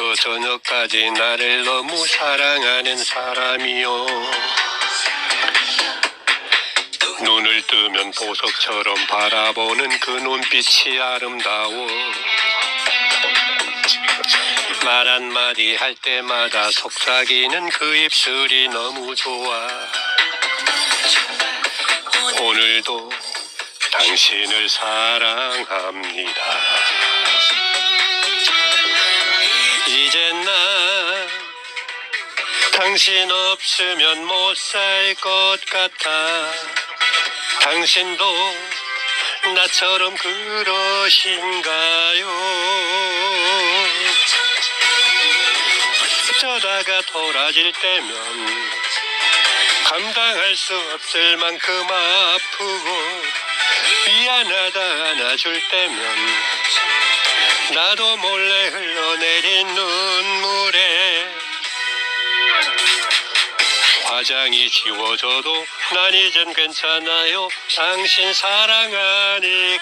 아침부터 저녁까지 나를 너무 사랑하는 사람이요. 눈을 뜨면 보석처럼 바라보는 그 눈빛이 아름다워. 말 한마디 할 때마다 속삭이는 그 입술이 너무 좋아. 오늘도 당신을 사랑합니다. 이젠 나 당신 없으면 못 살 것 같아. 당신도 나처럼 그러신가요? 어쩌다가 돌아질 때면 감당할 수 없을 만큼 아프고 미안하다 안아줄 때면 나도 몰래 흘러내린 눈물에 화장이 지워져도 난 이젠 괜찮아요. 당신 사랑하니까